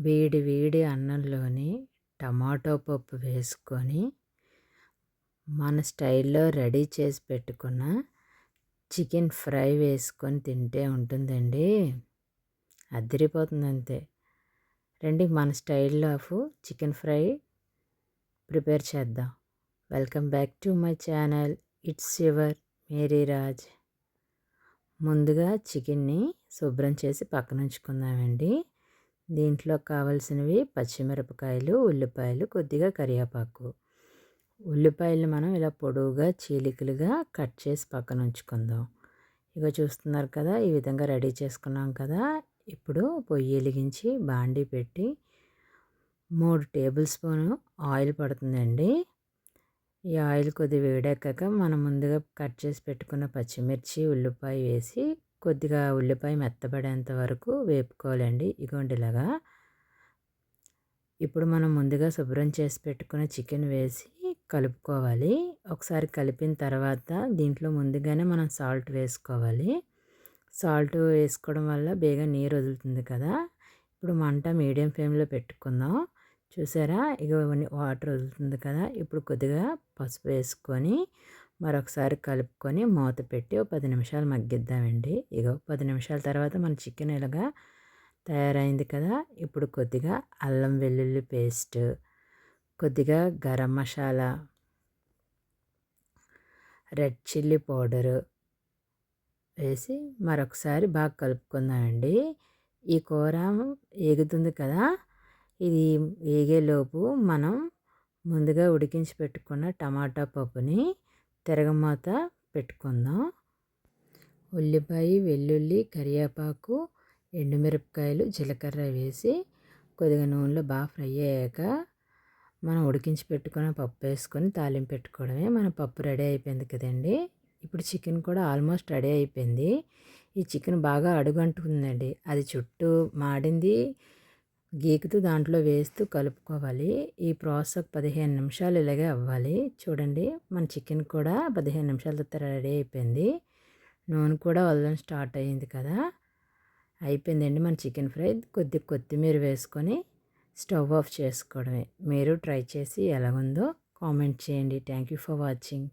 వేడి వేడి అన్నంలోని టమాటో పప్పు వేసుకొని మన స్టైల్లో రెడీ చేసి పెట్టుకున్న చికెన్ ఫ్రై వేసుకొని తింటే ఉంటుందండి. అదిరిపోతుంది అంతే రండి మన స్టైల్లో ఆఫ్ చికెన్ ఫ్రై ప్రిపేర్ చేద్దాం. Welcome back to my channel. It's your Mary Raj. ముందుగా చికెన్ని శుభ్రం చేసి పక్కన ఉంచుకుందామండి దీంట్లో కావలసినవి పచ్చిమిరపకాయలు ఉల్లిపాయలు కొద్దిగా కరివేపాకు. ఉల్లిపాయలు మనం ఇలా పొడవుగా చీలికలుగా కట్ చేసి పక్కన ఉంచుకుందాం. ఇక చూస్తున్నారు కదా ఈ విధంగా రెడీ చేసుకున్నాం కదా. ఇప్పుడు పొయ్యి వెలిగించి బాండీ పెట్టి మూడు టేబుల్ స్పూన్ ఆయిల్ పడుతుందండి. ఈ ఆయిల్ కొద్దిగా వేడెక్కాక మనం ముందుగా కట్ చేసి పెట్టుకున్న పచ్చిమిర్చి ఉల్లిపాయ వేసి కొద్దిగా ఉల్లిపాయ మెత్తబడేంత వరకు వేపుకోవాలండి. ఇగోండి ఇలాగా. ఇప్పుడు మనం ముందుగా శుభ్రం చేసి పెట్టుకున్న చికెన్ వేసి కలుపుకోవాలి. ఒకసారి కలిపిన తర్వాత దీంట్లో ముందుగానే మనం సాల్ట్ వేసుకోవాలి. సాల్ట్ వేసుకోవడం వల్ల బేగా నీరు వదులుతుంది కదా. ఇప్పుడు మంట మీడియం ఫ్లేమ్లో పెట్టుకుందాం. చూసారా? ఇక వాటర్ వదులుతుంది కదా. ఇప్పుడు కొద్దిగా పసుపు వేసుకొని మరొకసారి కలుపుకొని మూత పెట్టి ఒక పది నిమిషాలు మగ్గిద్దామండి. ఇక పది నిమిషాల తర్వాత మన చికెన్ ఇలాగా తయారైంది కదా ఇప్పుడు కొద్దిగా అల్లం వెల్లుల్లి పేస్ట్ కొద్దిగా garam masala red chilli powder వేసి మరొకసారి బాగా కలుపుకుందామండి. ఈ కూర ఏగుతుంది కదా ఇది ఏగేలోపు మనం ముందుగా ఉడికించి పెట్టుకున్న టమాటా పప్పుని తిరగమాత పెట్టుకుందాం. ఉల్లిపాయ వెల్లుల్లి కరివేపాకు ఎండుమిరపకాయలు జీలకర్ర వేసి కొద్దిగా నూనెలో బాగా ఫ్రై అయ్యాక మనం ఉడికించి పెట్టుకున్న పప్పు వేసుకొని తాలింపు పెట్టుకోవడమే. మన పప్పు రెడీ అయిపోయింది కదండి. ఇప్పుడు చికెన్ కూడా ఆల్మోస్ట్ రెడీ అయిపోయింది. ఈ చికెన్ బాగా అడుగంటుకుందండి అది చుట్టూ మాడింది. గీకుతూ దాంట్లో వేస్తూ కలుపుకోవాలి. ఈ ప్రాసెస్ పదిహేను నిమిషాలు ఇలాగే అవ్వాలి. చూడండి మన చికెన్ కూడా పదిహేను నిమిషాల తర్వాత రెడీ అయిపోయింది. నూనె కూడా వదలడం స్టార్ట్ అయ్యింది కదా. అయిపోయిందండి మన చికెన్ ఫ్రై. కొద్ది కొత్తిమీర వేసుకొని స్టవ్ ఆఫ్ చేసుకోవడమే. మీరు ట్రై చేసి ఎలాగుందో కామెంట్ చేయండి. Thank you for watching.